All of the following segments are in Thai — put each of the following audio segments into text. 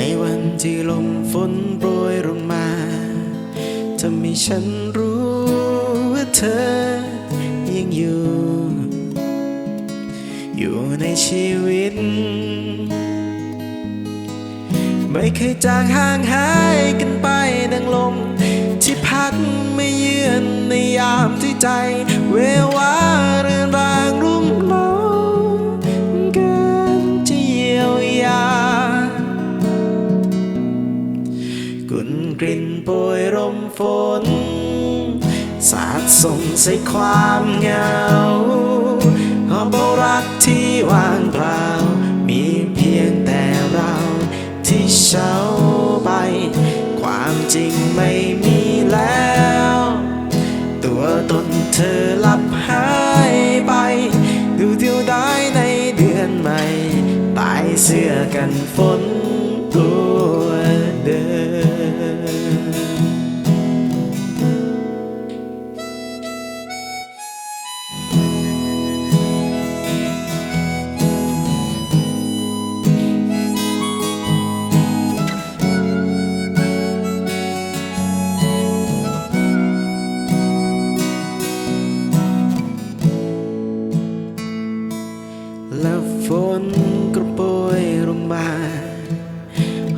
ในวันที่ลมฝนโปรยลงมาทำให้ฉันรู้ว่าเธอยังอยู่ อยู่ในชีวิต ไม่เคยจางห่างหายกันไปดังลมที่พัดไม่เยือนในยามที่ใจเววา ฝน สาดส่งใส่ความเหงาหอบรักที่ว่างเปล่า มีเพียงแต่เราที่เช้าไป ความจริงไม่มีแล้ว ตัวตนเธอลับหายไป ดูเดียวได้ในเดือนใหม่ ตายเสื้อกันฝนตัวเดิม แล้วฝนก็โปรยลงมา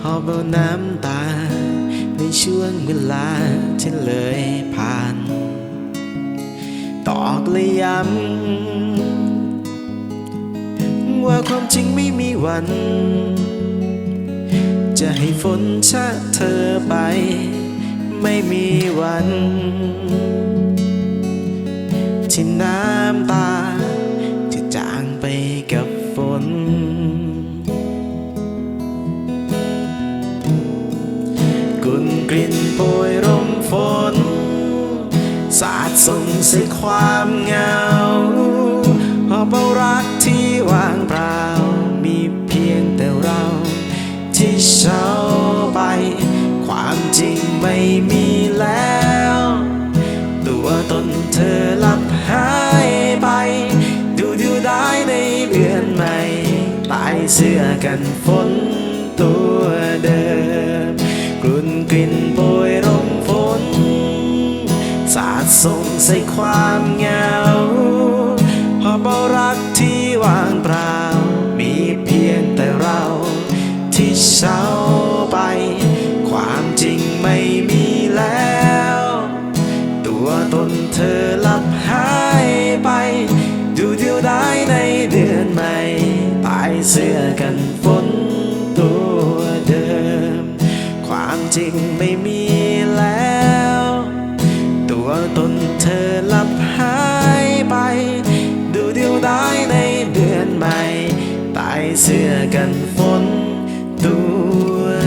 หอบเอาน้ำตา ในช่วงเวลาที่เลยผ่านตอกเลยย้ำว่าความจริงไม่มีวัน จะให้ฝนชะเธอไป ไม่มีวัน ที่น้ำตา กลิ่นโปรยลมฝน สาดส่งใส่ความเหงาหอบเอารักที่ว่างเปล่า มีเพียงแต่เรา ที่เช้าไป ความจริงไม่มีแล้ว ตัวตนเธอลับหายไป ดูดูได้ในเดือนใหม่ตายเสื้อกันฝนตัว ส่งใส่ความเหงาหอบเอารักที่ว่างเปล่า มีเพียงแต่เราที่เช้าไป ความจริงไม่มีแล้ว ตัวตนเธอลับหายไป ดูเดียวได้ในเดือนใหม่ตายเสื้อกันฝนตัวเดิม ความจริง ตนเธอลับหายไป ดูเดียวดายในเดือนใหม่ ตายเสื้อกันฝนตัว